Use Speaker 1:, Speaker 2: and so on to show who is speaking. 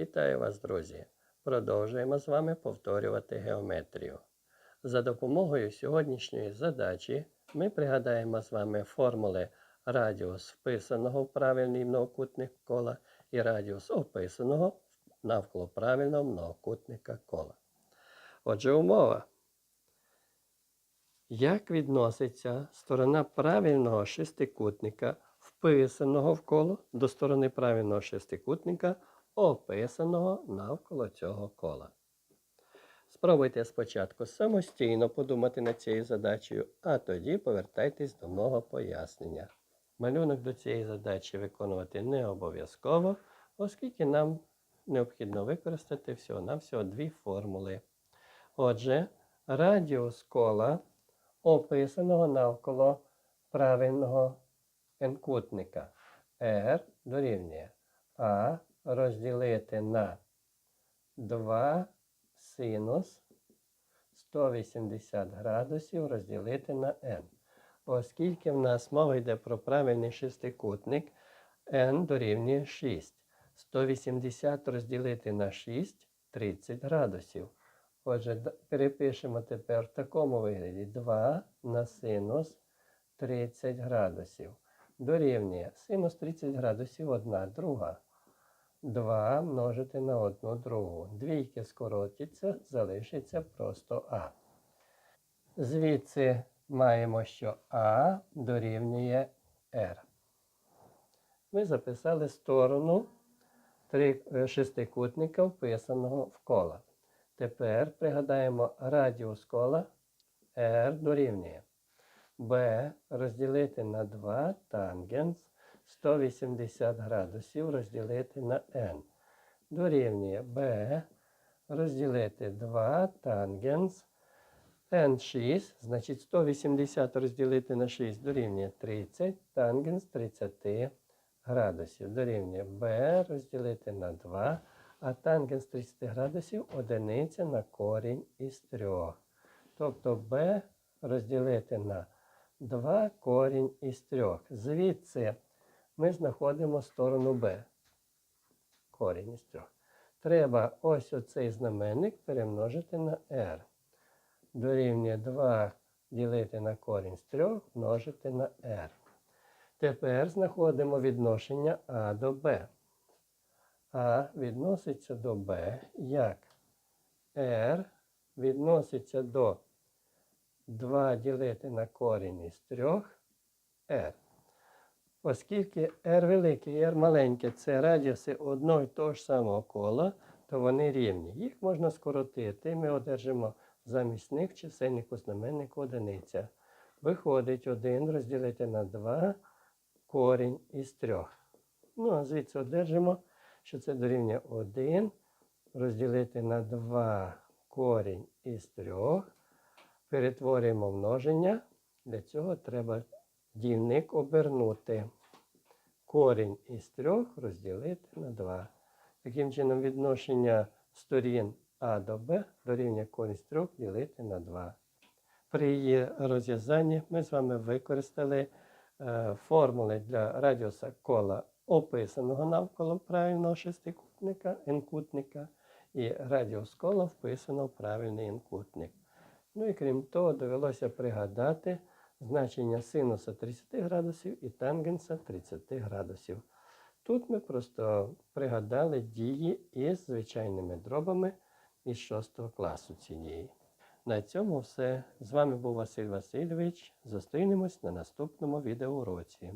Speaker 1: Вітаю вас, друзі! Продовжуємо з вами повторювати геометрію. За допомогою сьогоднішньої задачі ми пригадаємо з вами формули радіус вписаного в правильний многокутник кола і радіус описаного навколо правильного многокутника кола. Отже, умова. Як відноситься сторона правильного шестикутника, вписаного в коло, до сторони правильного шестикутника, описаного навколо цього кола? Спробуйте спочатку самостійно подумати над цією задачею, а тоді повертайтесь до мого пояснення. Малюнок до цієї задачі виконувати не обов'язково, оскільки нам необхідно використати всього-навсього дві формули. Отже, радіус кола описаного навколо правильного n-кутника R дорівнює А розділити на 2 синус 180 градусів розділити на n. Оскільки в нас мова йде про правильний шестикутник, n дорівнює 6. 180 розділити на 6 30 градусів. Отже, перепишемо тепер в такому вигляді 2 на синус 30 градусів. Дорівнює синус 30 градусів 1 друга. 2 множити на 1 другу. Двійки скоротяться, залишиться просто А. Звідси маємо, що А дорівнює R. Ми записали сторону е, шестикутника, вписаного в кола. Тепер пригадаємо радіус кола R дорівнює B розділити на 2 тангенс 180 градусів розділити на n. Дорівнює B розділити 2 тангенс n6, значить 180 розділити на 6 дорівнює 30, тангенс 30 градусів. Дорівнює B розділити на 2, а тангенс 30 градусів одиниця на корінь із 3. Тобто b розділити на 2 корінь із 3. Звідси ми знаходимо сторону b. Корінь із 3. Треба ось оцей знаменник перемножити на r. Дорівнює 2 ділити на корінь з 3 множити на r. Тепер знаходимо відношення А до Б. А відноситься до Б як R відноситься до 2 ділити на корінь із 3 R. Оскільки R великий і R маленьке це радіуси одного і того ж самого кола, то вони рівні. Їх можна скоротити, і ми одержимо замість них чисельник у знаменнику одиниця. Виходить 1 розділити на 2 корінь із 3. Ну, а звідси одержимо, що це дорівнює 1 розділити на 2 корінь із 3. Перетворюємо множення. Для цього треба дільник обернути. Корінь із 3 розділити на 2. Таким чином, відношення сторін А до Б дорівнює корінь з 3 ділити на 2. При її розв'язанні ми з вами використали е, формули для радіуса кола описаного навколо правильного шестикутника, n-кутника, і радіус кола вписано в правильний n-кутник. Ну і крім того, довелося пригадати значення синуса 30 градусів і тангенса 30 градусів. Тут ми просто пригадали дії із звичайними дробами із 6 класу цієї. На цьому все. З вами був Василь Васильович. Зустрінемось на наступному відеоуроці.